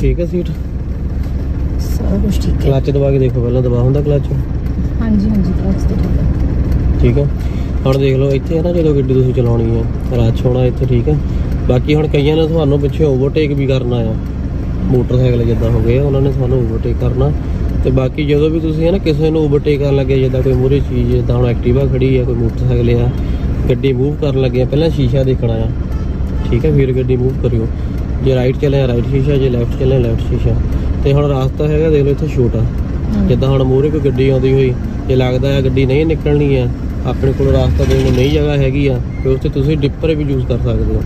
ਠੀਕ ਹੈ ਸੀਟ? ਸਾਰਾ ਕੁਝ ਠੀਕ ਹੈ। ਕਲੱਚ ਦਬਾ ਕੇ ਦੇਖੋ ਪਹਿਲਾਂ ਦਬਾ ਹੁੰਦਾ ਕਲੱਚ। ਹਾਂਜੀ ਹਾਂਜੀ ਕਲਚ ਤੇ ਠੀਕ ਹੈ। ਠੀਕ ਹੈ ਹੁਣ ਦੇਖ ਲਓ ਇੱਥੇ ਹੈ ਨਾ ਜਦੋਂ ਗੱਡੀ ਤੁਸੀਂ ਚਲਾਉਣੀ ਹੈ ਰਾਤ ਹੋਣਾ ਇੱਥੇ ਠੀਕ ਹੈ ਬਾਕੀ ਹੁਣ ਕਈਆਂ ਨੇ ਤੁਹਾਨੂੰ ਪਿੱਛੇ ਓਵਰਟੇਕ ਵੀ ਕਰਨਾ ਆ। ਮੋਟਰਸਾਈਕਲ ਜਿੱਦਾਂ ਹੋ ਗਏ ਉਹਨਾਂ ਨੇ ਤੁਹਾਨੂੰ ਓਵਰਟੇਕ ਕਰਨਾ। ਤੇ ਬਾਕੀ ਜਦੋਂ ਵੀ ਤੁਸੀਂ ਹੈ ਨਾ ਕਿਸੇ ਨੂੰ ਓਵਰਟੇਕ ਕਰਨ ਲੱਗੇ ਜਿੱਦਾਂ ਕੋਈ ਮੂਹਰੇ ਚੀਜ਼ ਜਿੱਦਾਂ ਹੁਣ ਐਕਟਿਵਾ ਖੜੀ ਆ ਕੋਈ ਮੋਟਰਸਾਈਕਲ ਆ ਗੱਡੀ ਮੂਵ ਕਰਨ ਲੱਗੇ ਪਹਿਲਾਂ ਸ਼ੀਸ਼ਾ ਦੇਖਣਾ ਆ। ਠੀਕ ਹੈ ਫਿਰ ਗੱਡੀ ਮੂਵ ਕਰਿਓ। ਜੇ ਰਾਈਟ ਚੱਲੇ ਰਾਈਟ ਸ਼ੀਸ਼ਾ ਜੇ ਲੈਫਟ ਚੱਲੇ ਲੈਫਟ ਸ਼ੀਸ਼ਾ। ਤੇ ਹੁਣ ਰਾਸਤਾ ਹੈਗਾ ਦੇਖ ਲਓ ਇੱਥੇ ਛੋਟਾ। ਜਿੱਦਾਂ ਹੁਣ ਮੂਹਰੇ ਕੋਈ ਗੱਡੀ ਆਉਂਦੀ ਹੋਈ ਜੇ ਲੱਗਦਾ ਹੈ ਗੱਡੀ ਨਹੀਂ ਨਿਕਲਣੀ ਆ ਆਪਣੇ ਕੋਲ ਰਾਸਤਾ ਦੇਣ ਨੂੰ ਨਹੀਂ ਜਗ੍ਹਾ ਹੈਗੀ ਆ ਤੇ ਉਸ ਤੇ ਤੁਸੀਂ ਡਿੱਪਰ ਵੀ ਯੂਜ਼ ਕਰ ਸਕਦੇ ਹੋ।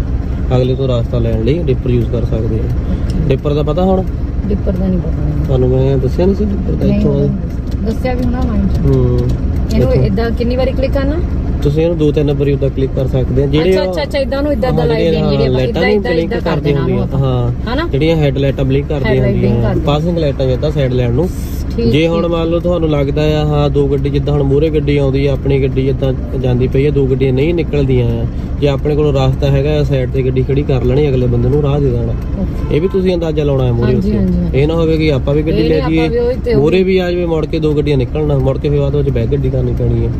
ਅਗਲੇ ਤੋਂ ਰਾਸਤਾ ਲੈਣ ਲਈ ਡਿੱਪਰ ਯੂਜ਼ ਕਰ ਸਕਦੇ ਹੋ। ਡਿੱਪਰ ਦਾ ਪਤਾ ਹੁਣ? ਡਿੱਪਰ ਦਾ ਨਹੀਂ ਪਤਾ ਤੁਹਾਨੂੰ ਮੈਂ ਦੱਸਿਆ ਨਹੀਂ ਸੀ ਡਿੱਪਰ ਦਾ ਇੱਥੋਂ ਆ। ਦੱਸਿਆ ਵੀ ਹੋਣਾ ਮਾਈਂਡ ਹੂੰ ਇਹਨੂੰ। ਇਦਾਂ ਕਿੰਨੀ ਵਾਰੀ ਕਲਿੱਕ ਕਰਨਾ? ਤੁਸੀਂ ਇਹਨੂੰ ਦੋ ਤਿੰਨ ਵਾਰੀ ਉਦਾਂ ਕਲਿੱਕ ਕਰ ਸਕਦੇ ਆ। ਜਿਹੜੇ ਅੱਛਾ ਅੱਛਾ ਅੱਛਾ ਇਦਾਂ ਨੂੰ ਇਦਾਂ ਦਾ ਲਾਈਟ ਜਿਹੜੀ ਆਪਾਂ ਇਦਾਂ ਇਦਾਂ ਇਦਾਂ ਕਰ ਕਰਦੀਆਂ ਦੇਣਾ ਹੁੰਦੀਆਂ ਹਾਂ ਜਿਹੜੀਆਂ ਹੈਡ ਲਾਈਟਾਂ ਬਲਿੰਕ ਕਰਦੀਆਂ ਹੁੰਦੀਆਂ। ਪਾਸਿੰਗ ਲਾਈਟਾਂ ਜਿੱਦਾਂ ਸਾਈਡ ਲੈਣ ਨੂੰ। ਜੇ ਹੁਣ ਮੰਨ ਲਓ ਤੁਹਾਨੂੰ ਲੱਗਦਾ ਆ ਹਾਂ ਦੋ ਗੱਡੀ ਜਿੱਦਾਂ ਹੁਣ ਮੂਹਰੇ ਗੱਡੀ ਆਉਂਦੀ ਆ ਆਪਣੀ ਗੱਡੀ ਜਿੱਦਾਂ ਜਾਂਦੀ ਪਈ ਆ ਦੋ ਗੱਡੀਆਂ ਨਹੀਂ ਨਿਕਲਦੀਆਂ ਆ ਜੇ ਆਪਣੇ ਕੋਲ ਰਾਸਤਾ ਹੈਗਾ ਆ ਸਾਈਡ ਤੇ ਗੱਡੀ ਖੜੀ ਕਰ ਲੈਣੀ ਅਗਲੇ ਬੰਦੇ ਨੂੰ ਰਾਹ ਦੇ ਦੇਣਾ. ਇਹ ਵੀ ਤੁਸੀਂ ਅੰਦਾਜ਼ਾ ਲਾਉਣਾ ਹੈ ਮੂਹਰੇ ਹਾਂਜੀ, ਉੱਤੇ। ਇਹ ਨਾ ਹੋਵੇ ਕਿ ਆਪਾਂ ਵੀ ਗੱਡੀ ਲੈ ਨਹੀਂ ਆਪਾਂ ਵੀ ਆ ਜਾਵੇ ਮੁੜ ਕੇ ਦੋ ਗੱਡੀਆਂ ਨਿਕਲਣਾ ਮੁੜ ਕੇ ਫਿਰ ਬਾਅਦ ਵਿੱਚ ਬੈਕ ਗੱਡੀ ਕਰਨੀ ਪੈਣੀ ਹੈ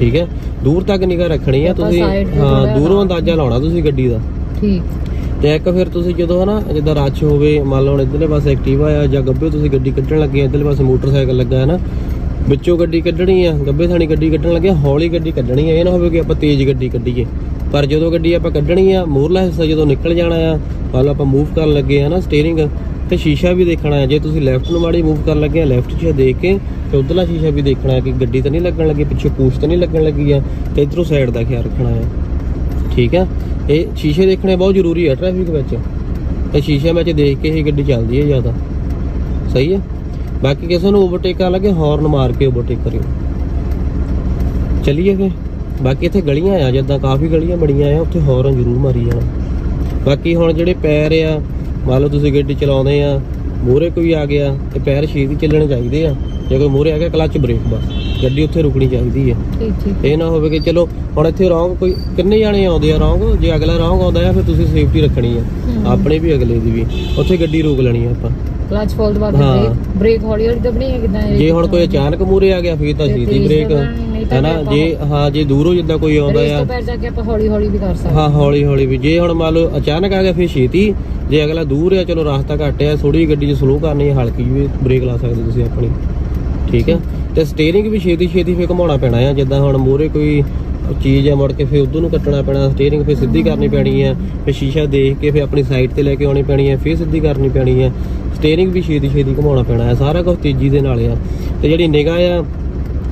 ਠੀਕ ਹੈ? ਦੂਰ ਤੱਕ ਨਿਗਾਹ ਰੱਖਣੀ ਆ ਤੁਸੀਂ ਹਾਂ ਦੂਰੋਂ ਅੰਦਾਜ਼ਾ ਲਾਉਣਾ ਤੁਸੀਂ ਗੱਡੀ ਦਾ। ਠੀਕ। ਤੇ ਇੱਕ ਫਿਰ ਤੁਸੀਂ ਜਦੋਂ ਹਨਾ ਜਿੱਦਾਂ ਰੱਛ ਹੋਵੇ ਮੰਨ ਲਓ ਇੱਧਰਲੇ ਪਾਸੇ ਐਕਟਿਵਾ ਆ ਜਾਂ ਗੱਬੇ ਤੁਸੀਂ ਗੱਡੀ ਕੱਢਣ ਲੱਗੇ ਆ, ਇੱਧਰਲੇ ਪਾਸੇ ਮੋਟਰਸਾਈਕਲ ਲੱਗਾ ਹੈ ਨਾ ਵਿੱਚੋਂ ਗੱਡੀ ਕੱਢਣੀ ਆ ਗੱਬੇ ਥਾਣੀ ਗੱਡੀ ਕੱਢਣ ਲੱਗੇ ਹੌਲੀ ਗੱਡੀ ਕੱਢਣੀ ਆ ਇਹ ਨਾ ਹੋਵੇ ਕਿ ਆਪਾਂ ਤੇਜ਼ ਗੱਡੀ ਕੱਢੀਏ। ਪਰ ਜਦੋਂ ਗੱਡੀ ਆਪਾਂ ਕੱਢਣੀ ਆ ਮੂਹਰਲਾ ਹਿੱਸਾ ਜਦੋਂ ਨਿਕਲ ਜਾਣਾ ਆ ਮੰਨ ਲਓ ਆਪਾਂ ਮੂਵ ਕਰਨ ਲੱਗੇ ਆ ਨਾ ਸਟੀਅਰਿੰਗ ਤੇ ਸ਼ੀਸ਼ਾ ਵੀ ਦੇਖਣਾ ਹੈ। ਜੇ ਤੁਸੀਂ ਲੈਫਟ ਨੂੰ ਮਾੜੀ ਮੂਵ ਕਰਨ ਲੱਗੇ ਆ ਲੈਫਟ ਸ਼ੀਸ਼ਾ ਦੇਖ ਕੇ ਤੇ ਉਧਰਲਾ ਸ਼ੀਸ਼ਾ ਵੀ ਦੇਖਣਾ ਹੈ ਕਿ ਗੱਡੀ ਤਾਂ ਨਹੀਂ ਲੱਗਣ ਲੱਗੀ, ਪਿੱਛੇ ਪੂਛ ਤਾਂ ਨਹੀਂ ਲੱਗਣ ਲੱਗੀ ਆ ਤੇ ਇਧਰੋਂ ਸਾਈਡ ਦਾ ਖਿਆਲ ਰੱਖਣਾ ਹੈ। ਠੀਕ ਹੈ ਇਹ ਸ਼ੀਸ਼ੇ ਦੇਖਣੇ ਬਹੁਤ ਜ਼ਰੂਰੀ ਹੈ ਟ੍ਰੈਫਿਕ ਵਿੱਚ। ਇਹ ਸ਼ੀਸ਼ੇ ਵਿੱਚ ਦੇਖ ਕੇ ਹੀ ਗੱਡੀ ਚੱਲਦੀ ਹੈ ਜ਼ਿਆਦਾ। ਸਹੀ ਹੈ ਬਾਕੀ ਕਿਸੇ ਨੂੰ ਓਵਰਟੇਕ ਕਰਨ ਲੱਗੇ ਹਾਰਨ ਮਾਰ ਕੇ ਓਵਰਟੇਕ ਕਰਿਓ। ਚਲਿਏ ਫੇ ਬਾਕੀ ਇੱਥੇ ਗਲੀਆਂ ਆ, ਜਿੱਦਾਂ ਕਾਫੀ ਗਲੀਆਂ ਬੜੀਆਂ ਆ, ਉੱਥੇ ਹਾਰਨ ਜ਼ਰੂਰ ਮਾਰੀ ਜਾਣਾ। ਬਾਕੀ ਹੁਣ ਜਿਹੜੇ ਪੈਰ ਆ ਮੰਨ ਲਓ ਤੁਸੀਂ ਗੱਡੀ ਚਲਾਉਂਦੇ ਆ ਮੂਹਰੇ ਕੋਈ ਆ ਗਿਆ ਤੇ ਪੈਰ ਛੇਤੀ ਚੱਲਣੇ ਚਾਹੀਦੇ ਆ। ਜੇ ਕੋਈ ਮੂਹਰੇ ਆ ਗਿਆ ਕਲੱਚ ਬ੍ਰੇਕ ਬਸ। ਗੱਡੀ ਉੱਥੇ ਰੁਕਣੀ ਚਾਹੀਦੀ ਹੈ ਠੀਕ ਠੀਕ। ਇਹ ਨਾ ਹੋਵੇ ਕਿ ਚਲੋ ਹੁਣ ਇੱਥੇ ਰੌਂਗ ਕੋਈ ਕਿੰਨੇ ਜਾਣੇ ਆਉਂਦੇ ਆ ਰੌਂਗ? ਜੇ ਅਗਲਾ ਰੌਂਗ ਆਉਂਦਾ ਆ ਫਿਰ ਤੁਸੀਂ ਸੇਫਟੀ ਰੱਖਣੀ ਆ। ਆਪਣੇ ਵੀ ਅਗਲੇ ਦੀ ਵੀ। ਉੱਥੇ ਗੱਡੀ ਰੋਕ ਲੈਣੀ ਆ ਆਪਾਂ। ਕਲਚ ਫੋਲਡ ਬਾਅਦ ਹਾਂ। ਬ੍ਰੇਕ ਬ੍ਰੇਕ ਹੌਲੀ ਹੌਲੀ ਦਬਣੀ ਹੈ ਕਿਦਾਂ ਜੇ ਹੁਣ ਕੋਈ ਅਚਾਨਕ ਮੂਰੇ ਆ ਗਿਆ ਫਿਰ ਤਾਂ ਤੇ ਸਿੱਧੀ ਤੇਜ਼ ਬ੍ਰੇਕ ਦਬਾਉਣੀ, ਨਹੀਂ ਤਾਂ ਹੈਨਾ ਆਪਾਂ- ਜੇ ਹਾਂ ਜੇ ਦੂਰੋਂ ਜਿੱਦਾਂ ਕੋਈ ਆਉਂਦਾ ਆ ਤੋਂ ਪੈਰ ਜਾ ਕੇ ਆਪਾਂ ਹੌਲੀ ਹੌਲੀ ਵੀ ਕਰ ਸਕਦੇ ਹਾਂ ਹੌਲੀ ਹੌਲੀ ਵੀ। ਜੇ ਹੁਣ ਮੰਨ ਲਓ ਅਚਾਨਕ ਆ ਗਿਆ ਫਿਰ ਛੇਤੀ। ਜੇ ਅਗਲਾ ਦੂਰ ਆ ਚਲੋ ਰਾਸਤਾ ਘੱਟ ਆ ਥੋੜੀ ਗੱਡੀ ਜੇ ਸਲੋ ਕਰਨੀ ਹੈ ਹਲਕੀ ਜਿਹੀ ਬ੍ਰੇਕ ਲਾ ਸਕਦੇ ਤੁਸੀਂ ਆਪਣੀ। ਠੀਕ ਹੈ ਤੇ ਸਟੀਅਰਿੰਗ ਵੀ ਛੇਤੀ ਛੇਤੀ ਫੇ ਘੁਮਾਉਣਾ ਪੈਣਾ ਆ ਜਿੱਦਾਂ ਹੁਣ ਮੂਰੇ ਕੋਈ ਚੀਜ਼ ਆ ਮੁੜ ਕੇ ਫੇ ਉਧਰ ਨੂੰ ਕੱਟਣਾ ਪੈਣਾ ਸਟੀਅਰਿੰਗ ਫੇ ਸਿੱਧੀ ਕਰਨੀ ਪੈਣੀ ਆ ਫੇ ਸ਼ੀਸ਼ਾ ਦੇਖ ਕੇ ਫੇ ਆਪਣੀ ਸਾਈਡ ਤੇ ਲੈ ਕੇ ਆਉਣੀ ਪੈਣੀ ਆ ਫੇ ਸਿੱਧੀ ਕਰਨੀ ਪੈਣੀ ਆ। ਸਟੀਅਰਿੰਗ ਵੀ ਛੇਤੀ ਛੇਤੀ ਘੁਮਾਉਣਾ ਪੈਣਾ ਆ ਸਾਰਾ ਕੁਝ ਤੇਜ਼ੀ ਦੇ ਨਾਲ ਆ। ਤੇ ਜਿਹੜੀ ਨਿਗਾਹ ਆ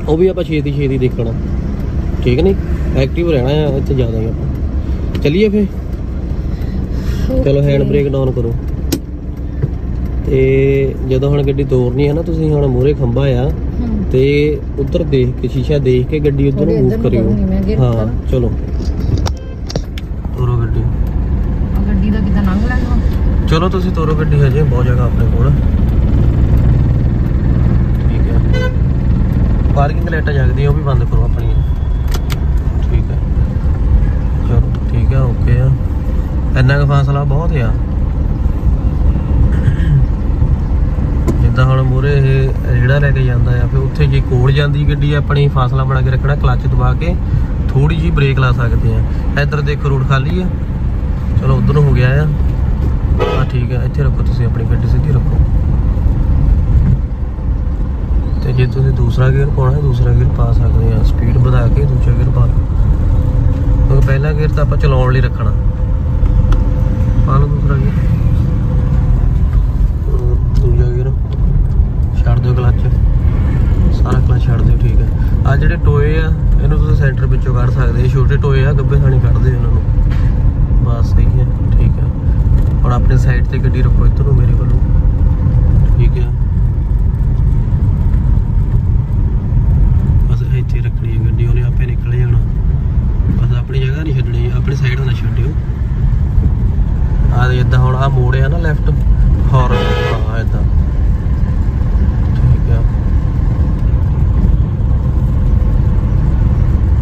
ਉਹ ਵੀ ਆਪਾਂ ਛੇਤੀ ਛੇਤੀ ਦੇਖਣਾ। ਠੀਕ ਨਹੀਂ? ਐਕਟਿਵ ਰਹਿਣਾ ਆ ਇੱਥੇ ਜ਼ਿਆਦਾ ਹੀ ਆਪਾਂ। ਚਲਿਏ ਫੇ ਚਲੋ ਹੈਂਡ ਬ੍ਰੇਕ ਡਾਊਨ ਕਰੋ। ਤੇ ਜਦੋਂ ਹੁਣ ਗੱਡੀ ਤੋਰਨੀ ਹੈ ਨਾ ਤੁਸੀਂ ਹੁਣ ਮੂਰੇ ਖੰਭਾ ਆ। ਤੇ ਉਧਰ ਦੇਖ ਕੇ ਸ਼ੀਸ਼ਾ ਦੇਖ ਕੇ ਗੱਡੀ ਉਧਰ ਨੂੰ ਮੂਵ ਕਰਿਓ। ਹਾਂ। ਚਲੋ। ਤੋਰੋ ਗੱਡੀ। ਗੱਡੀ ਦਾ ਕਿਦਾਂ ਲੰਘ ਲੈਣਾ? ਚਲੋ ਤੁਸੀਂ ਤੋਰੋ ਗੱਡੀ ਹਜੇ ਬਹੁਤ ਜਗ੍ਹਾ ਆਪਣੇ ਕੋਲ। ਠੀਕ ਹੈ। ਪਾਰਕਿੰਗ ਲਾਈਟਾਂ ਜਗਦੀਆਂ ਉਹ ਵੀ ਬੰਦ ਕਰੋ ਆਪਣੀਆਂ। ਠੀਕ ਹੈ। ਚਲੋ ਠੀਕ ਹੈ ਓਕੇ ਆ। ਇੰਨਾ ਕੁ ਫਾਸਲਾ ਬਹੁਤ ਆ ਜਿੱਦਾਂ ਹੁਣ ਮੂਰੇ ਇਹ ਰੇੜਾ ਲੈ ਕੇ ਜਾਂਦਾ ਆ, ਫਿਰ ਉੱਥੇ ਜੇ ਕੋਲ ਜਾਂਦੀ ਗੱਡੀ, ਆਪਣੀ ਫਾਸਲਾ ਬਣਾ ਕੇ ਰੱਖਣਾ, ਕਲੱਚ ਦਬਾ ਕੇ ਥੋੜੀ ਜੀ ਬ੍ਰੇਕ ਲਾ ਸਕਦੇ ਆ। ਇੱਧਰ ਦੇਖੋ ਰੋਡ ਖਾਲੀ ਆ। ਚਲੋ ਉਧਰ ਨੂੰ ਹੋ ਗਿਆ ਆ। ਆ ਠੀਕ ਹੈ ਇੱਥੇ ਰੱਖੋ ਤੁਸੀਂ ਆਪਣੀ ਗੱਡੀ, ਸਿੱਧੀ ਰੱਖੋ। ਤੇ ਜੇ ਤੁਸੀਂ ਦੂਸਰਾ ਗੇਅਰ ਪਾਉਣਾ ਹੈ, ਦੂਸਰਾ ਗੇਅਰ ਪਾ ਸਕਦੇ ਆ। ਸਪੀਡ ਵਧਾ ਕੇ ਦੂਜਾ ਗੇਅਰ ਪਾ ਲਓ। ਪਹਿਲਾ ਗੇਅਰ ਤਾਂ ਆਪਾਂ ਚਲਾਉਣ ਲਈ ਰੱਖਣਾ। ਪਾ ਲਓ ਦੂਸਰਾ ਗੇਅਰ ਦੂਜਾ ਗੇਅਰ ਛੱਡ ਦਿਓ ਕਲੱਚ ਸਾਰਾ ਕਲੱਚ ਛੱਡ ਦਿਓ, ਠੀਕ ਹੈ। ਆ ਜਿਹੜੇ ਟੋਏ ਆ, ਇਹਨੂੰ ਤੁਸੀਂ ਸੈਂਟਰ ਵਿੱਚੋਂ ਕੱਢ ਸਕਦੇ ਇਹ ਛੋਟੇ ਟੋਏ ਆ, ਗੱਬੇ ਥਾਣੀ ਕੱਢ ਦਿਓ ਨੂੰ। ਬਸ ਸਹੀ ਹੈ, ਠੀਕ ਹੈ। ਹੁਣ ਆਪਣੇ ਸਾਈਡ ਤੇ ਗੱਡੀ ਰੱਖੋ ਇੱਧਰ ਮੇਰੇ ਵੱਲੋਂ। ਠੀਕ ਹੈ। ਬਸ ਇੱਥੇ ਰੱਖਣੀ ਹੈ ਗੱਡੀ, ਉਹਨੇ ਆਪੇ ਨਿਕਲ ਜਾਣਾ। ਬਸ ਆਪਣੀ ਜਗ੍ਹਾ ਨਹੀਂ ਛੱਡਣੀ, ਆਪਣੀ ਸਾਈਡ ਨਾ ਛੱਡਿਓ। ਆ ਜਿੱਦਾਂ ਹੁਣ ਆ ਮੋੜ ਆ ਨਾ ਲੈਫਟ ਹੌਰਨ ਹਾਂ ਇਦਾਂ ਠੀਕ ਆ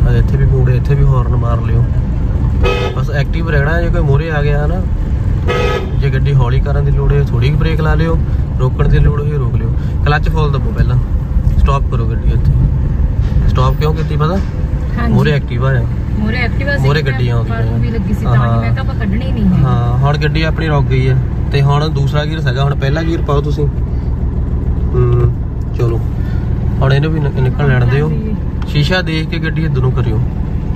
ਆ ਇੱਥੇ ਵੀ ਮੋੜ ਹੈ, ਇੱਥੇ ਵੀ ਹੌਰਨ ਮਾਰ ਲਿਓ। ਬਸ ਐਕਟਿਵ ਰਹਿਣਾ ਜੇ ਕੋਈ ਮੋਰੇ ਆ ਗਿਆ ਨਾ ਜੇ ਗੱਡੀ ਹੌਲੀ ਕਰਨ ਦੀ ਲੋੜ ਹੈ ਥੋੜੀ ਜਿਹੀ ਬ੍ਰੇਕ ਲਾ ਲਿਓ ਰੋਕਣ ਦੀ ਲੋੜ ਹੋਏ ਰੋਕ ਲਿਓ। ਕਲੱਚ ਫੋਲ ਦੱਬੋ ਪਹਿਲਾਂ। ਸਟਾਪ ਕਰੋ ਗੱਡੀ ਇੱਥੇ। ਸਟਾਪ ਕਿਉਂ ਕੀਤੀ ਪਤਾ? ਮੋਰੇ ਐਕਟਿਵਾ ਆ ਮੋਰੇ ਐਕਟਿਵਾ ਸੀ ਮੂਹਰੇ ਗੱਡੀਆਂ ਆਉਂਦੀਆਂ ਵੀ ਲੱਗੀ ਸੀ ਤਾਂ ਮੈਂ ਕਿਹਾ ਆਪਾਂ ਕੱਢਣੀ ਨਹੀਂ ਹੈ। ਹਾਂ ਹੁਣ ਗੱਡੀ ਆਪਣੀ ਰੁਕ ਗਈ ਹੈ। ਤੇ ਹੁਣ ਦੂਸਰਾ ਗੀਅਰ ਹੈਗਾ ਹੁਣ ਪਹਿਲਾ ਗੀਅਰ ਪਾਓ ਤੁਸੀਂ। ਹੂੰ ਚਲੋ। ਹੁਣ ਇਹਨੂੰ ਵੀ ਨਿਕਲ ਲੈਣ ਦਿਓ। ਸ਼ੀਸ਼ਾ ਦੇਖ ਕੇ ਗੱਡੀ ਇੱਧਰ ਨੂੰ ਕਰਿਓ।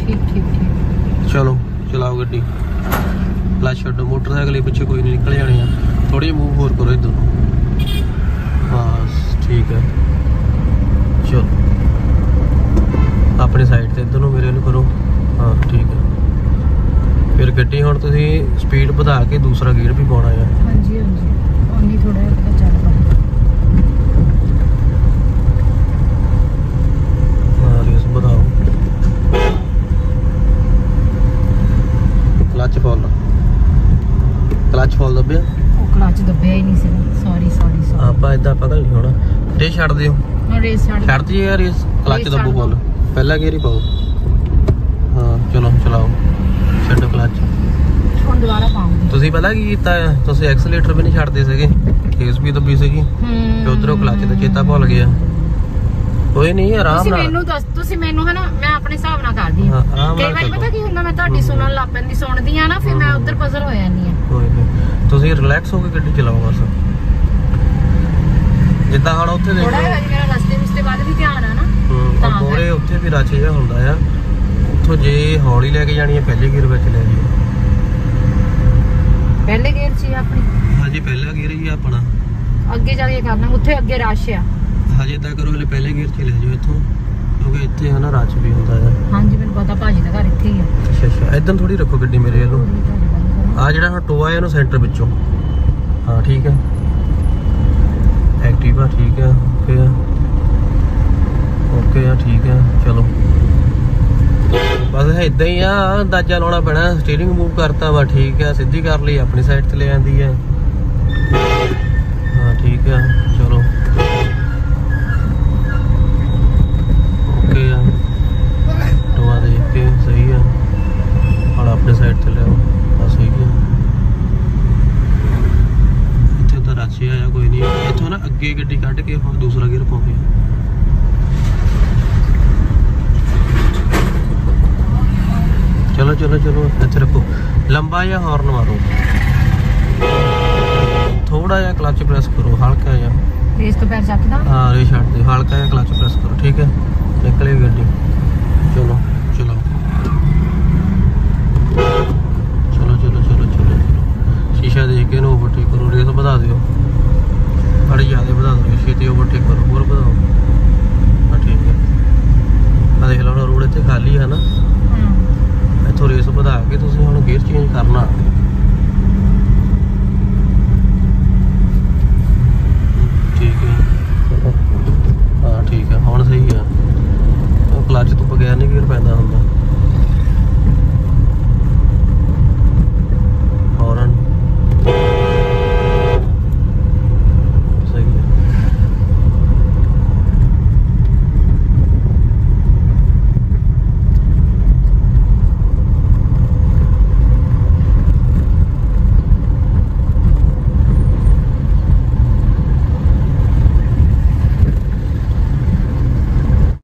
ਠੀਕ ਠੀਕ ਠੀਕ। ਚਲੋ ਚਲਾਓ ਗੱਡੀ। ਕਲੱਚ ਛੱਡੋ ਮੋਟਰਸਾਈਕਲ ਦੇ ਪਿੱਛੇ ਕੋਈ ਨਹੀਂ ਨਿਕਲ ਜਾਣੇ ਆ। ਥੋੜੀ ਮੂਵ ਹੋਰ ਕਰੋ ਇੱਧਰ ਨੂੰ। ਬਸ ਠੀਕ ਹੈ। ਚਲੋ। ਆਪਣੀ ਸਾਈਡ ਤੇ ਇੱਧਰ ਨੂੰ ਮੇਰੇ ਨੂੰ ਕਰੋ। ਹਾਂ ਠੀਕ ਹੈ। ਫਿਰ ਗੱਡੀ ਹੁਣ ਤੁਸੀਂ ਸਪੀਡ ਵਧਾ ਕੇ ਦੂਸਰਾ ਗੀਅਰ ਵੀ ਪਾਉਣਾ ਹੈ ਹਾਂਜੀ ਹਾਂਜੀ ਉਹਨੀ ਥੋੜਾ ਜਿਹਾ ਪਤਾ ਚੱਲ ਪਾ ਹਾਂ ਰੇਸ ਵਧਾਓ ਕਲੱਚ ਫੋਲ ਕਲੱਚ ਫੋਲ ਦੱਬਿਆ ਉਹ ਕਲਚ ਦੱਬਿਆ ਹੀ ਨਹੀਂ ਸੀ ਸੌਰੀ ਸੌਰੀ ਸੌਰੀ ਆਪਾਂ ਇਦਾਂ ਪਤਾ ਨਹੀਂ ਹੋਣਾ। ਰੇ ਛੱਡ ਦਿਓ। ਹੁਣ ਰੇਸ ਛੱਡ ਛੱਡ ਦਈਏ ਯਾਰ ਇਸ ਕਲੱਚ ਰੇਸ ਦੱਬੋ ਛੱਡ ਫੁੱਲ ਪਹਿਲਾ ਗੇਅਰ ਹੀ ਪਾਓ। ਹਾਂ ਚਲੋ ਚਲਾਓ। ਛੱਡੋ ਕਲੱਚ। ਹੁਣ ਦੁਬਾਰਾ ਪਾਉਂਗੀ। ਤੁਸੀਂ ਪਤਾ ਕੀ ਕੀਤਾ ਹੈ? ਤੁਸੀਂ ਐਕਸਲੇਟਰ ਵੀ ਨਹੀਂ ਛੱਡਦੇ ਸੀਗੇ। ਕੇਸ ਵੀ ਦੱਬੀ ਸੀਗੀ। ਹੂੰ। ਤੇ ਉਧਰੋਂ ਕਲੱਚ ਦਾ ਚੇਤਾ ਭੁੱਲ ਗਿਆ। ਕੋਈ ਨਹੀਂ ਆਰਾਮ ਤੁਸੀਂ ਨਾਲ। ਮੈਨੂੰ ਦੱਸ ਤੁਸੀਂ ਮੈਨੂੰ ਹਨਾ ਮੈਂ ਆਪਣੇ ਹਿਸਾਬ ਨਾਲ ਕਰਦੀ ਹਾਂ। ਹਾਂ ਆਰਾਮ ਕਈ ਨਾਲ ਵਾਰੀ। ਪਤਾ ਕੀ ਹੁੰਦਾ ਮੈਂ ਤੁਹਾਡੀ ਸੁਣਨ ਲੱਗ ਪੈਂਦੀ ਸੁਣਦੀ ਆ ਨਾ ਫਿਰ ਮੈਂ ਉਧਰ ਪਜ਼ਲ ਹੋ ਜਾਂਦੀ ਆ। ਕੋਈ ਨਹੀਂ। ਤੁਸੀਂ ਰਿਲੈਕਸ ਹੋ ਕੇ ਗੱਡੀ ਚਲਾਓ ਬਸ। ਜਿੱਦਾਂ ਹੁਣ ਉੱਥੇ ਦੇਖੋ। ਥੋੜਾ ਜਿਹਾ ਮੇਰਾ ਰਸਤੇ ਰੁਸਤੇ ਵੱਲ ਵੀ ਧਿਆਨ ਆ ਨਾ। ਤਾਂ ਹੂੰ। ਮੋਰੇ ਉੱਥੇ ਵੀ ਰਚ ਜਿਹਾ ਹੁੰਦਾ ਆ। ਉੱਥੋਂ ਜੇ ਹੌਲੀ ਲੈ ਕੇ ਜਾਣੀ ਹੈ ਪਹਿਲੇ ਗੇਅਰ ਵਿੱਚ ਲੈ ਜਿਓ ਪਹਿਲੇ ਗੇਅਰ 'ਚ ਹੀ ਆ ਆਪਣੀ? ਹਾਂਜੀ ਪਹਿਲਾ ਗੇਅਰ ਹੀ ਆ ਆਪਣਾ। ਅੱਗੇ ਜਾ ਕੇ ਕਰਨਾ? ਉੱਥੇ ਅੱਗੇ ਰਸ਼ ਆ। ਹਜੇ ਤਾਂ ਕਰੋ ਹਲੇ ਪਹਿਲੇ ਗੇਅਰ 'ਚ ਲੈ ਜਾਓ ਇੱਥੋਂ ਕਿਉਂਕਿ ਇੱਥੇ ਹਨਾ ਰਚ ਵੀ ਹੁੰਦਾ ਆ। ਹਾਂਜੀ ਮੈਨੂੰ ਪਤਾ ਭਾਜੀ ਦਾ ਘਰ ਇੱਥੇ ਹੀ ਆ। ਅੱਛਾ ਅੱਛਾ ਇਦਾਂ ਥੋੜੀ ਰੱਖੋ ਗੱਡੀ ਮੇਰੇ ਵੱਲੋਂ। ਆ ਜਿਹੜਾ ਹੁਣ ਟੋਆ ਹੈ ਇਹਨੂੰ ਸੈਂਟਰ ਵਿੱਚੋਂ। ਹਾਂ ਠੀਕ ਹੈ ਐਕਟਿਵਾ ਠੀਕ ਹੈ ਓਕੇ ਆ। ਓਕੇ ਆ, ਠੀਕ ਆ, ਚਲੋ। ਬਸ ਇਦਾਂ ਹੀ ਆ, ਅੰਦਾਜ਼ਾ ਲਾਉਣਾ ਪੈਣਾ ਸਟੀਅਰਿੰਗ ਮੂਵ ਕਰਤਾ ਵਾ, ਠੀਕ ਆ, ਸਿੱਧੀ ਕਰ ਲਈ, ਆਪਣੀ ਸਾਈਡ ਤੇ ਲੈ ਜਾਂਦੀ ਹੈ ਹਾਂ, ਠੀਕ ਆ, ਚਲੋ। ਓਕੇ ਆ। ਟੋਆ ਦੇਖ ਕੇ ਸਹੀ ਆ। ਹੁਣ ਆਪਣੇ ਸਾਈਡ ਤੇ ਲਿਆਓ ਆ ਅੱਗੇ ਗੱਡੀ ਕੱਢ ਕੇ ਆਪਾਂ ਦੂਸਰਾ ਗੇਅਰ ਪਾਉਂਦੇ ਹਾਂ ਚਲੋ ਚਲੋ ਚਲੋ ਇੱਥੇ ਰੱਖੋ। ਲੰਬਾ ਜਿਹਾ ਹਾਰਨ ਮਾਰੋ। ਥੋੜਾ ਜਿਹਾ ਕਲਚ ਪ੍ਰੈਸ ਕਰੋ ਹਲਕਾ ਜਿਹਾ। ਰੇਸ ਤੋਂ ਪੈਰ ਚੱਕਦਾ? ਹਾਂ ਰੇਸ ਛੱਡ ਦਿਓ। ਹਲਕਾ ਜਿਹਾ ਕਲਚ ਪ੍ਰੈਸ ਕਰੋ ਠੀਕ ਹੈ? ਨਿਕਲੇ ਗੱਡੀ। ਚਲੋ ਚਲੋ। ਚਲੋ ਚਲੋ ਚਲੋ ਚਲੋ ਸ਼ੀਸ਼ਾ ਦੇਖ ਕੇ ਨੂੰ ਓਵਰਟੇਕ ਕਰੋ ਰੇਸ ਵਧਾ ਦਿਓ। ਛੇਤੀ ਓਵਰਟੇਕ ਕਰੋ ਹੋਰ ਵਧਾਓ। ਹਾਂ ਠੀਕ ਹੈ। ਆ ਦੇਖ ਲਓ ਰੋਡ ਇੱਥੇ ਖਾਲੀ ਹੈ ਨਾ। ਇੱਥੋਂ ਰੇਸ ਵਧਾ ਕੇ ਤੁਸੀਂ ਹੁਣ ਗੇਅਰ ਚੇਂਜ ਕਰਨਾ।